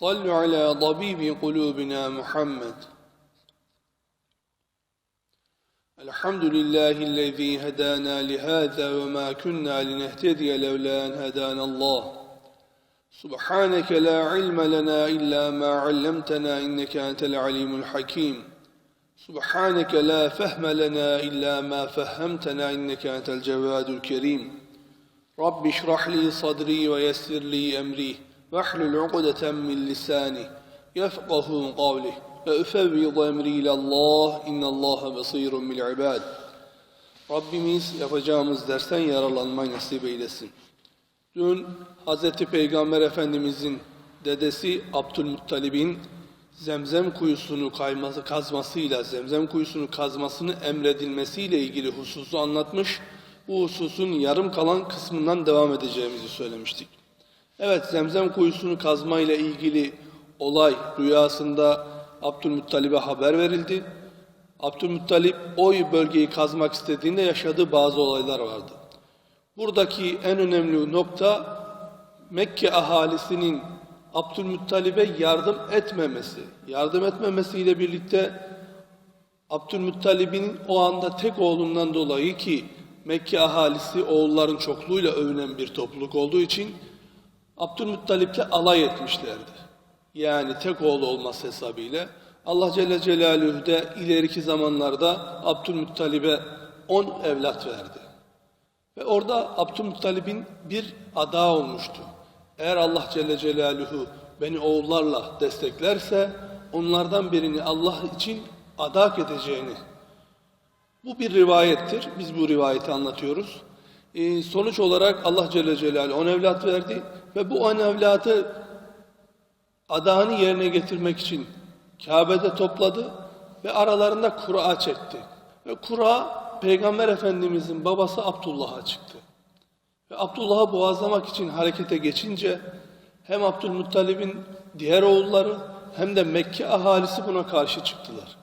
صلوا على طبيب قلوبنا محمد. الحمد لله الذي هدانا لهذا وما كنا لنهتدي لولا أن هدانا الله. سبحانك لا علم لنا إلا ما علمتنا إنك أنت العليم الحكيم. سبحانك لا فهم لنا إلا ما فهمتنا إنك أنت الجواد الكريم. رب اشرح لي صدري ويسر لي أمري. واحلل عقدة من لساني يفقه قولي وأفوض أمري إلى الله إن الله بصير بالعباد Rabbimiz yapacağımız dersten yararlanmayı nasip eylesin. Dün Hz. Peygamber Efendimizin dedesi Abdülmuttalib'in zemzem kuyusunu kayması, kazmasıyla, zemzem kuyusunu kazmasını emredilmesiyle ilgili hususu anlatmış. Bu hususun yarım kalan kısmından devam edeceğimizi söylemiştik. Evet, zemzem kuyusunu kazmayla ilgili olay rüyasında Abdülmuttalib'e haber verildi. Abdülmuttalip o bölgeyi kazmak istediğinde yaşadığı bazı olaylar vardı. Buradaki en önemli nokta Mekke ahalisinin Abdülmuttalib'e yardım etmemesi. Yardım etmemesiyle birlikte Abdülmuttalib'in o anda tek oğlundan dolayı ki Mekke ahalisi oğulların çokluğuyla övünen bir topluluk olduğu için Abdülmuttalip'le alay etmişlerdi. Yani tek oğlu olması hesabıyla. Allah Celle Celaluhu de ileriki zamanlarda Abdülmuttalib'e on evlat verdi. Ve orada Abdülmuttalib'in bir ada olmuştu. Eğer Allah Celle Celaluhu beni oğullarla desteklerse onlardan birini Allah için adak edeceğini. Bu bir rivayettir. Biz bu rivayeti anlatıyoruz. Ee, sonuç olarak Allah Celle Celaluhu on evlat verdi ve bu on evlatı adağını yerine getirmek için Kabe'de topladı ve aralarında kura çekti. Ve kura Peygamber Efendimizin babası Abdullah'a çıktı. Ve Abdullah'ı boğazlamak için harekete geçince hem Abdülmuttalib'in diğer oğulları hem de Mekke ahalisi buna karşı çıktılar.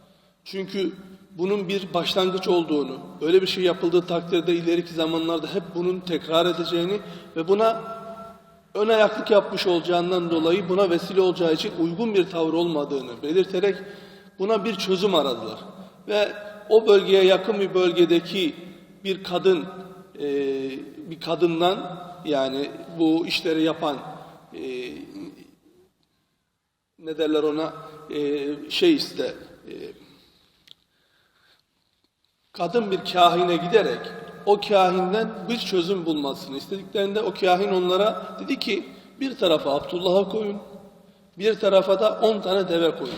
Çünkü bunun bir başlangıç olduğunu, böyle bir şey yapıldığı takdirde ileriki zamanlarda hep bunun tekrar edeceğini ve buna ön ayaklık yapmış olacağından dolayı buna vesile olacağı için uygun bir tavır olmadığını belirterek buna bir çözüm aradılar. Ve o bölgeye yakın bir bölgedeki bir kadın, e, bir kadından yani bu işleri yapan e, ne derler ona e, şey iste e, kadın bir kahine giderek o kahinden bir çözüm bulmasını istediklerinde o kahin onlara dedi ki bir tarafa Abdullah'a koyun, bir tarafa da on tane deve koyun.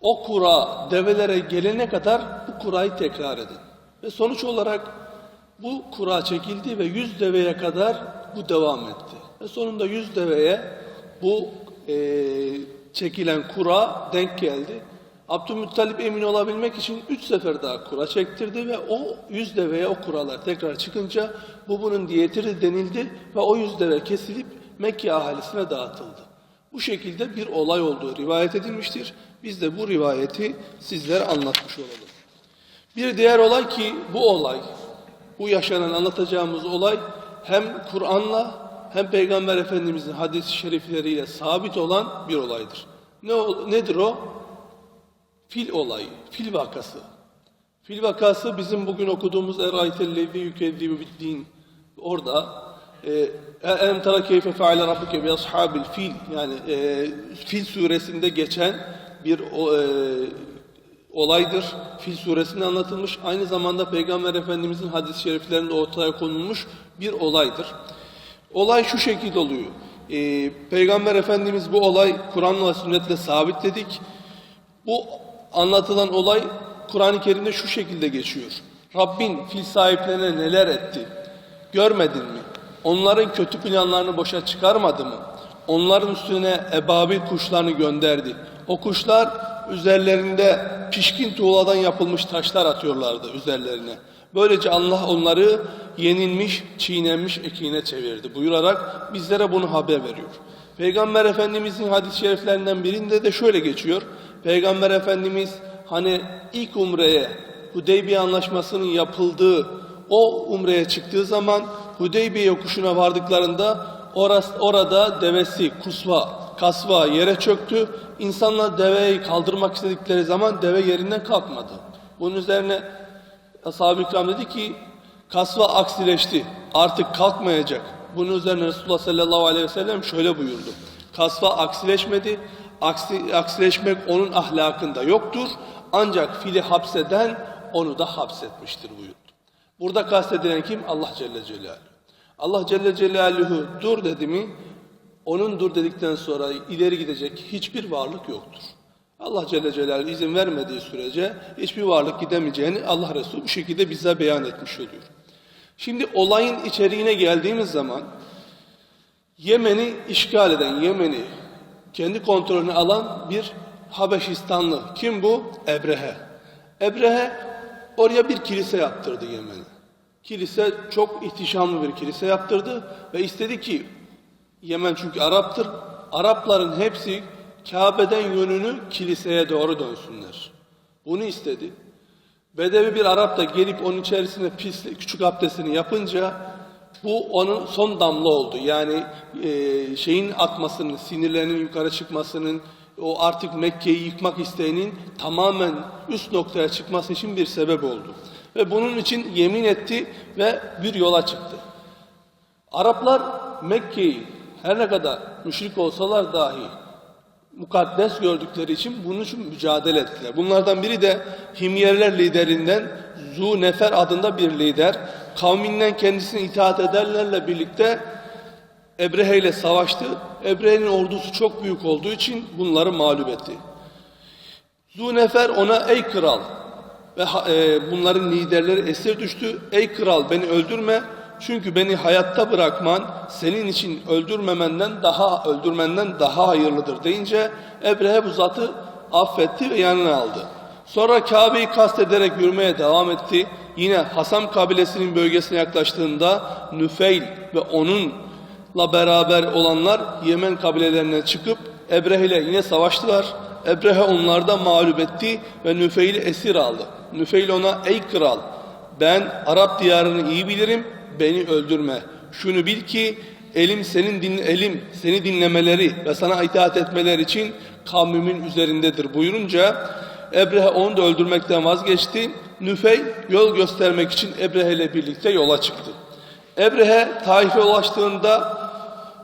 O kura develere gelene kadar bu kurayı tekrar edin. Ve sonuç olarak bu kura çekildi ve yüz deveye kadar bu devam etti. Ve sonunda yüz deveye bu e, çekilen kura denk geldi. Abdülmuttalip emin olabilmek için üç sefer daha kura çektirdi ve o yüz deveye o kuralar tekrar çıkınca bu bunun diyetidir denildi ve o yüz deve kesilip Mekke ahalisine dağıtıldı. Bu şekilde bir olay olduğu rivayet edilmiştir. Biz de bu rivayeti sizlere anlatmış olalım. Bir diğer olay ki bu olay, bu yaşanan anlatacağımız olay hem Kur'an'la hem Peygamber Efendimizin hadis-i şerifleriyle sabit olan bir olaydır. Ne, nedir o? Fil olayı, fil vakası. Fil vakası bizim bugün okuduğumuz Eraytellezi yükezzibu biddin. Orada em tara keyfe feale rabbuke bi ashabil fil yani e, Fil suresinde geçen bir e, olaydır. Fil suresinde anlatılmış. Aynı zamanda Peygamber Efendimizin hadis-i şeriflerinde ortaya konulmuş bir olaydır. Olay şu şekilde oluyor. E, Peygamber Efendimiz bu olay Kur'an'la sünnetle sabit dedik. Bu anlatılan olay Kur'an-ı Kerim'de şu şekilde geçiyor. Rabbin fil sahiplerine neler etti? Görmedin mi? Onların kötü planlarını boşa çıkarmadı mı? Onların üstüne ebabil kuşlarını gönderdi. O kuşlar üzerlerinde pişkin tuğladan yapılmış taşlar atıyorlardı üzerlerine. Böylece Allah onları yenilmiş, çiğnenmiş ekine çevirdi buyurarak bizlere bunu haber veriyor. Peygamber Efendimizin hadis-i şeriflerinden birinde de şöyle geçiyor. Peygamber Efendimiz hani ilk umreye Hudeybiye anlaşmasının yapıldığı o umreye çıktığı zaman Hudeybiye yokuşuna vardıklarında orası, orada devesi kusva, kasva yere çöktü. İnsanlar deveyi kaldırmak istedikleri zaman deve yerinden kalkmadı. Bunun üzerine ashab-ı ikram dedi ki kasva aksileşti. Artık kalkmayacak. Bunun üzerine Resulullah sallallahu aleyhi ve sellem şöyle buyurdu. Kasva aksileşmedi. Aksi, aksileşmek onun ahlakında yoktur. Ancak fili hapseden onu da hapsetmiştir buyurdu. Burada kastedilen kim? Allah Celle Celaluhu. Allah Celle Celaluhu dur dedi mi, onun dur dedikten sonra ileri gidecek hiçbir varlık yoktur. Allah Celle Celaluhu izin vermediği sürece hiçbir varlık gidemeyeceğini Allah Resulü bu şekilde bize beyan etmiş oluyor. Şimdi olayın içeriğine geldiğimiz zaman Yemen'i işgal eden, Yemen'i kendi kontrolüne alan bir Habeşistanlı. Kim bu? Ebrehe. Ebrehe oraya bir kilise yaptırdı Yemen'e. Kilise çok ihtişamlı bir kilise yaptırdı ve istedi ki Yemen çünkü Arap'tır. Arapların hepsi Kabe'den yönünü kiliseye doğru dönsünler. Bunu istedi. Bedevi bir Arap da gelip onun içerisine pis, küçük abdestini yapınca bu onun son damla oldu. Yani e, şeyin akmasının, sinirlerinin yukarı çıkmasının, o artık Mekke'yi yıkmak isteğinin tamamen üst noktaya çıkması için bir sebep oldu. Ve bunun için yemin etti ve bir yola çıktı. Araplar Mekke'yi her ne kadar müşrik olsalar dahi mukaddes gördükleri için bunun için mücadele ettiler. Bunlardan biri de Himyerler liderinden Zu Nefer adında bir lider. Kavminden kendisine itaat ederlerle birlikte Ebrehe ile savaştı. Ebrehe'nin ordusu çok büyük olduğu için bunları mağlup etti. Zunefer ona ey kral ve e, bunların liderleri esir düştü. Ey kral beni öldürme çünkü beni hayatta bırakman senin için öldürmemenden daha öldürmenden daha hayırlıdır deyince Ebrehe bu zatı affetti ve yanına aldı. Sonra Kabe'yi kastederek yürümeye devam etti. Yine Hasam kabilesinin bölgesine yaklaştığında Nüfeil ve onunla beraber olanlar Yemen kabilelerine çıkıp Ebrehe ile yine savaştılar. Ebrehe onlarda mağlup etti ve Nüfeil'i esir aldı. Nüfeil ona ey kral ben Arap diyarını iyi bilirim beni öldürme. Şunu bil ki elim senin din elim seni dinlemeleri ve sana itaat etmeler için kavmimin üzerindedir buyurunca Ebrehe onu da öldürmekten vazgeçti. Nüfey yol göstermek için Ebrehe ile birlikte yola çıktı. Ebrehe Taif'e ulaştığında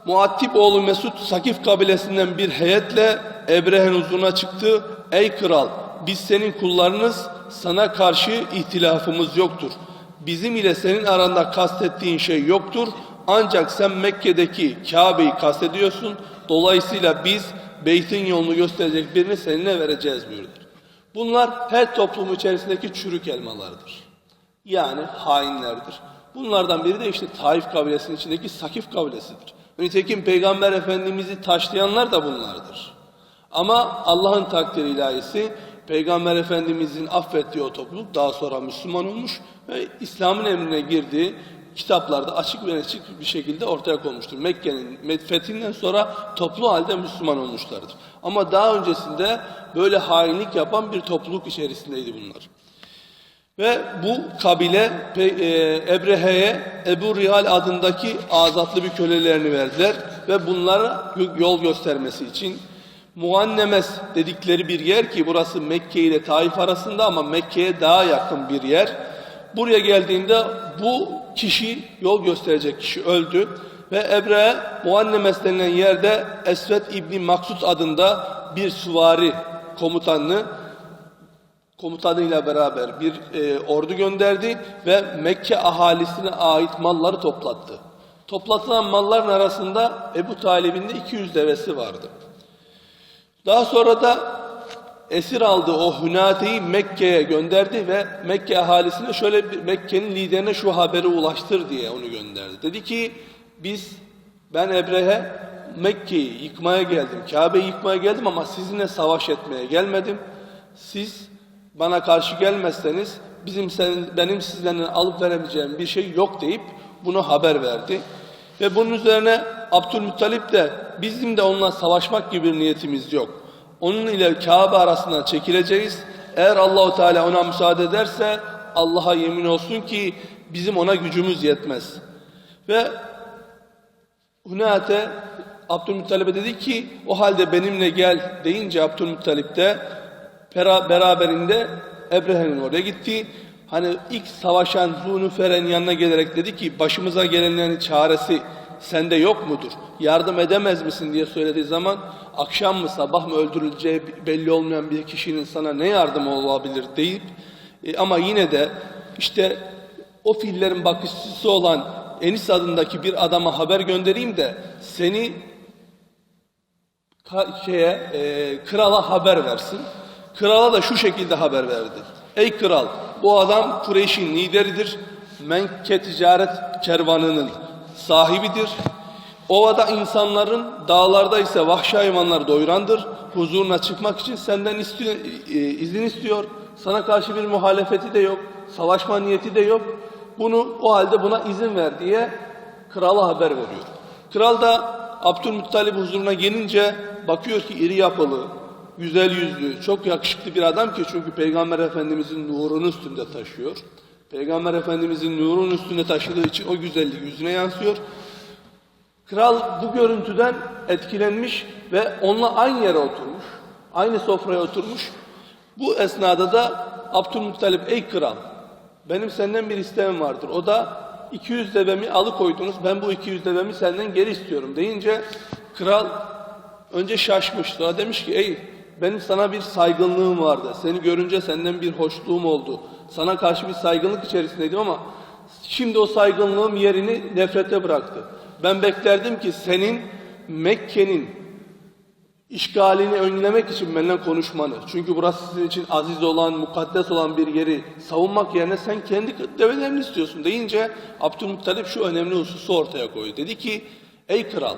Muattip oğlu Mesut Sakif kabilesinden bir heyetle Ebrehe'nin huzuruna çıktı. Ey kral biz senin kullarınız sana karşı ihtilafımız yoktur. Bizim ile senin aranda kastettiğin şey yoktur. Ancak sen Mekke'deki Kabe'yi kastediyorsun. Dolayısıyla biz beytin yolunu gösterecek birini seninle vereceğiz buyurdu. Bunlar her toplum içerisindeki çürük elmalardır. Yani hainlerdir. Bunlardan biri de işte Taif kabilesinin içindeki Sakif kabilesidir. Nitekim Peygamber Efendimiz'i taşlayanlar da bunlardır. Ama Allah'ın takdiri ilahisi Peygamber Efendimiz'in affettiği o topluluk daha sonra Müslüman olmuş ve İslam'ın emrine girdiği kitaplarda açık ve açık bir şekilde ortaya konmuştur. Mekke'nin fethinden sonra toplu halde Müslüman olmuşlardır. Ama daha öncesinde böyle hainlik yapan bir topluluk içerisindeydi bunlar. Ve bu kabile e, Ebrehe'ye Ebu Rihal adındaki azatlı bir kölelerini verdiler ve bunlara yol göstermesi için Muannemes dedikleri bir yer ki burası Mekke ile Taif arasında ama Mekke'ye daha yakın bir yer. Buraya geldiğinde bu kişi yol gösterecek kişi öldü ve Ebrehe Muannemes denilen yerde Esvet İbni Maksut adında bir süvari komutanını komutanıyla beraber bir e, ordu gönderdi ve Mekke ahalisine ait malları toplattı. Toplatılan malların arasında Ebu Talib'in de 200 devesi vardı. Daha sonra da esir aldığı o Hünate'yi Mekke'ye gönderdi ve Mekke ahalisine şöyle bir Mekke'nin liderine şu haberi ulaştır diye onu gönderdi. Dedi ki biz ben Ebrehe Mekke'yi yıkmaya geldim, Kabe'yi yıkmaya geldim ama sizinle savaş etmeye gelmedim. Siz bana karşı gelmezseniz bizim sen, benim sizden alıp veremeyeceğim bir şey yok deyip bunu haber verdi. Ve bunun üzerine Abdülmuttalip de bizim de onunla savaşmak gibi bir niyetimiz yok. Onun ile Kabe arasından çekileceğiz. Eğer Allahu Teala ona müsaade ederse Allah'a yemin olsun ki bizim ona gücümüz yetmez. Ve Hunate Abdülmuttalip'e dedi ki o halde benimle gel deyince Abdülmuttalip de beraberinde Ebrehe'nin oraya gitti. Hani ilk savaşan Zunüfer'in yanına gelerek dedi ki başımıza gelenlerin çaresi sende yok mudur? Yardım edemez misin diye söylediği zaman akşam mı sabah mı öldürüleceği belli olmayan bir kişinin sana ne yardımı olabilir deyip e, ama yine de işte o fillerin bakışçısı olan Enis adındaki bir adama haber göndereyim de seni şeye e, krala haber versin. Krala da şu şekilde haber verdi. Ey kral bu adam Kureyş'in lideridir. Mekke ticaret kervanının sahibidir. Ovada insanların, dağlarda ise vahşi hayvanlar doyurandır. Huzuruna çıkmak için senden istiyor, e, izin istiyor. Sana karşı bir muhalefeti de yok. Savaşma niyeti de yok. Bunu o halde buna izin ver diye krala haber veriyor. Kral da Abdülmuttalip huzuruna gelince bakıyor ki iri yapılı, güzel yüzlü, çok yakışıklı bir adam ki çünkü Peygamber Efendimizin nurunu üstünde taşıyor. Peygamber Efendimizin nurunu üstünde taşıdığı için o güzellik yüzüne yansıyor. Kral bu görüntüden etkilenmiş ve onunla aynı yere oturmuş. Aynı sofraya oturmuş. Bu esnada da Abdülmuttalip ey kral benim senden bir isteğim vardır. O da 200 devemi alıkoydunuz. Ben bu 200 devemi senden geri istiyorum deyince kral önce şaşmış. Sonra demiş ki ey benim sana bir saygınlığım vardı. Seni görünce senden bir hoşluğum oldu. Sana karşı bir saygınlık içerisindeydim ama şimdi o saygınlığım yerini nefrete bıraktı. Ben beklerdim ki senin Mekke'nin işgalini önlemek için benimle konuşmanı. Çünkü burası sizin için aziz olan, mukaddes olan bir yeri savunmak yerine sen kendi develerini istiyorsun deyince Abdülmuttalip şu önemli hususu ortaya koydu. Dedi ki ey kral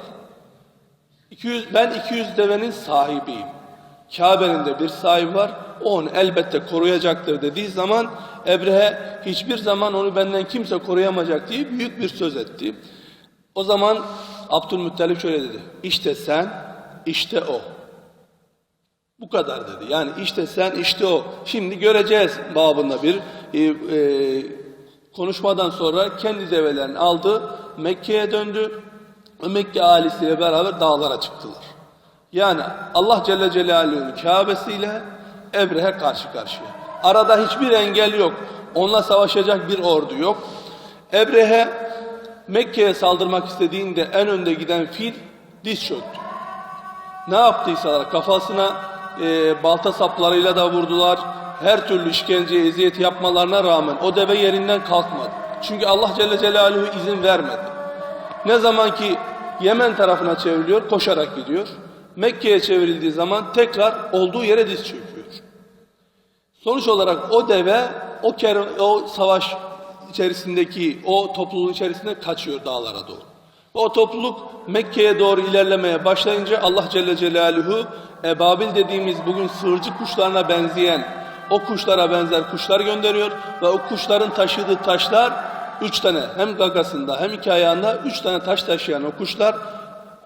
200, ben 200 devenin sahibiyim. Kabe'nin de bir sahibi var. O onu elbette koruyacaktır dediği zaman Ebrehe hiçbir zaman onu benden kimse koruyamayacak diye büyük bir söz etti. O zaman Abdülmuttalip şöyle dedi. İşte sen, işte o. Bu kadar dedi. Yani işte sen, işte o. Şimdi göreceğiz babında bir e, e, konuşmadan sonra kendi develerini aldı. Mekke'ye döndü. Mekke ailesiyle beraber dağlara çıktılar. Yani Allah Celle Celaluhu'nun Kabe'siyle Ebrehe karşı karşıya. Arada hiçbir engel yok. Onunla savaşacak bir ordu yok. Ebrehe Mekke'ye saldırmak istediğinde en önde giden fil diz çöktü. Ne yaptıysalar kafasına e, balta saplarıyla da vurdular. Her türlü işkence, eziyet yapmalarına rağmen o deve yerinden kalkmadı. Çünkü Allah Celle Celaluhu izin vermedi. Ne zaman ki Yemen tarafına çevriliyor, koşarak gidiyor. Mekke'ye çevrildiği zaman tekrar olduğu yere diz çöküyor. Sonuç olarak o deve o, o savaş içerisindeki o topluluğun içerisinde kaçıyor dağlara doğru. Ve o topluluk Mekke'ye doğru ilerlemeye başlayınca Allah Celle Celaluhu ebabil dediğimiz bugün sığırcık kuşlarına benzeyen o kuşlara benzer kuşlar gönderiyor ve o kuşların taşıdığı taşlar üç tane hem gagasında hem iki ayağında üç tane taş taşıyan o kuşlar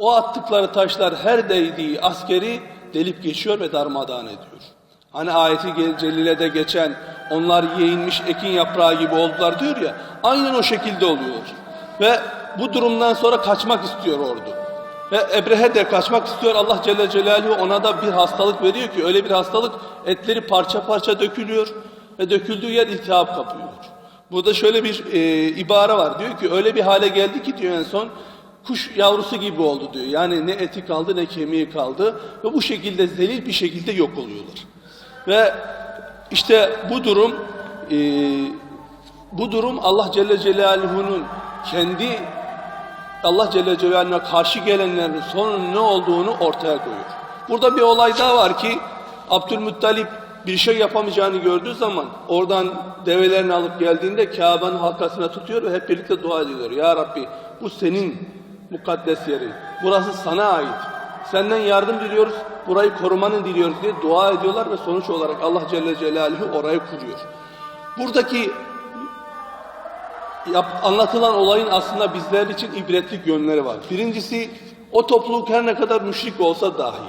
o attıkları taşlar her değdiği askeri delip geçiyor ve darmadağın ediyor. Hani ayeti celilede geçen onlar yeğilmiş ekin yaprağı gibi oldular diyor ya aynen o şekilde oluyor. Ve bu durumdan sonra kaçmak istiyor ordu. Ve Ebrehe de kaçmak istiyor. Allah Celle Celaluhu ona da bir hastalık veriyor ki öyle bir hastalık etleri parça parça dökülüyor ve döküldüğü yer iltihap kapıyor. Burada şöyle bir e, ibare var. Diyor ki öyle bir hale geldi ki diyor en son kuş yavrusu gibi oldu diyor. Yani ne eti kaldı ne kemiği kaldı ve bu şekilde zelil bir şekilde yok oluyorlar. Ve işte bu durum e, bu durum Allah Celle Celaluhu'nun kendi Allah Celle Celaluhu'na karşı gelenlerin sonunun ne olduğunu ortaya koyuyor. Burada bir olay daha var ki Abdülmuttalip bir şey yapamayacağını gördüğü zaman oradan develerini alıp geldiğinde Kabe'nin halkasına tutuyor ve hep birlikte dua ediyor. Ya Rabbi bu senin mukaddes yeri. Burası sana ait. Senden yardım diliyoruz, burayı korumanı diliyoruz diye dua ediyorlar ve sonuç olarak Allah Celle Celaluhu orayı kuruyor. Buradaki yap, anlatılan olayın aslında bizler için ibretlik yönleri var. Birincisi o topluluk her ne kadar müşrik olsa dahi,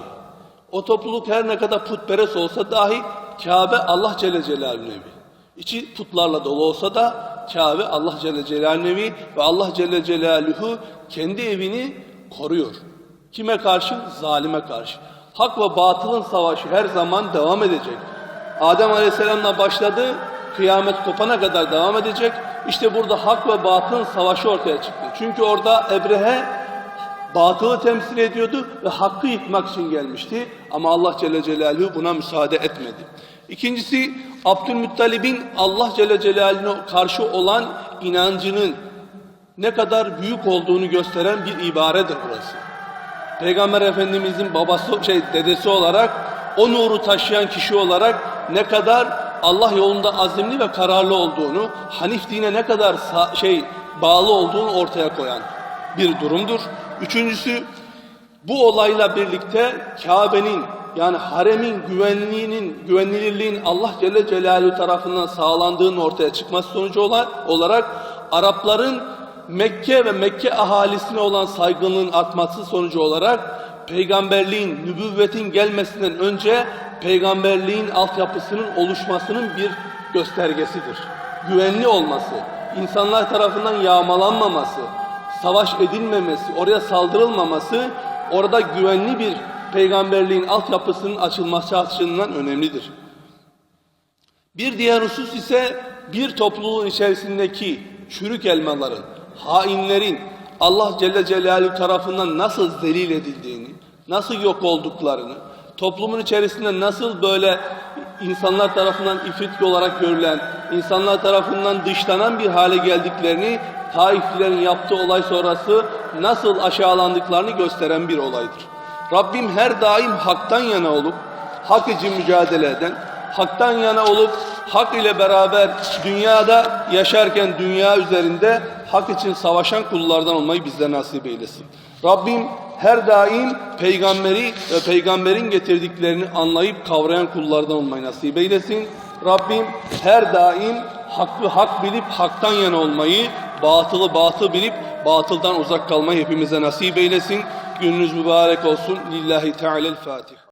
o topluluk her ne kadar putperest olsa dahi Kabe Allah Celle Celaluhu'nun evi. İçi putlarla dolu olsa da Kabe Allah Celle Celaluhu'nun ve Allah Celle Celaluhu kendi evini koruyor. Kime karşı? Zalime karşı. Hak ve batılın savaşı her zaman devam edecek. Adem Aleyhisselam'la başladı, kıyamet kopana kadar devam edecek. İşte burada hak ve batılın savaşı ortaya çıktı. Çünkü orada Ebrehe batılı temsil ediyordu ve hakkı yıkmak için gelmişti. Ama Allah Celle Celaluhu buna müsaade etmedi. İkincisi Abdülmuttalib'in Allah Celle Celaluhu'na karşı olan inancının ne kadar büyük olduğunu gösteren bir ibaredir burası. Peygamber Efendimizin babası şey dedesi olarak o nuru taşıyan kişi olarak ne kadar Allah yolunda azimli ve kararlı olduğunu, Hanif dine ne kadar şey bağlı olduğunu ortaya koyan bir durumdur. Üçüncüsü bu olayla birlikte Kabe'nin yani haremin güvenliğinin, güvenilirliğin Allah Celle Celaluhu tarafından sağlandığının ortaya çıkması sonucu ola- olarak Arapların Mekke ve Mekke ahalisine olan saygınlığın artması sonucu olarak peygamberliğin, nübüvvetin gelmesinden önce peygamberliğin altyapısının oluşmasının bir göstergesidir. Güvenli olması, insanlar tarafından yağmalanmaması, savaş edilmemesi, oraya saldırılmaması, orada güvenli bir peygamberliğin altyapısının açılması açısından önemlidir. Bir diğer husus ise bir topluluğun içerisindeki çürük elmaların, hainlerin Allah Celle Celaluhu tarafından nasıl zelil edildiğini, nasıl yok olduklarını, toplumun içerisinde nasıl böyle insanlar tarafından ifrit olarak görülen, insanlar tarafından dışlanan bir hale geldiklerini, Taiflilerin yaptığı olay sonrası nasıl aşağılandıklarını gösteren bir olaydır. Rabbim her daim haktan yana olup, hak için mücadele eden, haktan yana olup, hak ile beraber dünyada yaşarken dünya üzerinde hak için savaşan kullardan olmayı bizlere nasip eylesin. Rabbim her daim peygamberi ve peygamberin getirdiklerini anlayıp kavrayan kullardan olmayı nasip eylesin. Rabbim her daim hakkı hak bilip haktan yana olmayı, batılı batıl bilip batıldan uzak kalmayı hepimize nasip eylesin. Gününüz mübarek olsun. Lillahi Teala'l-Fatiha.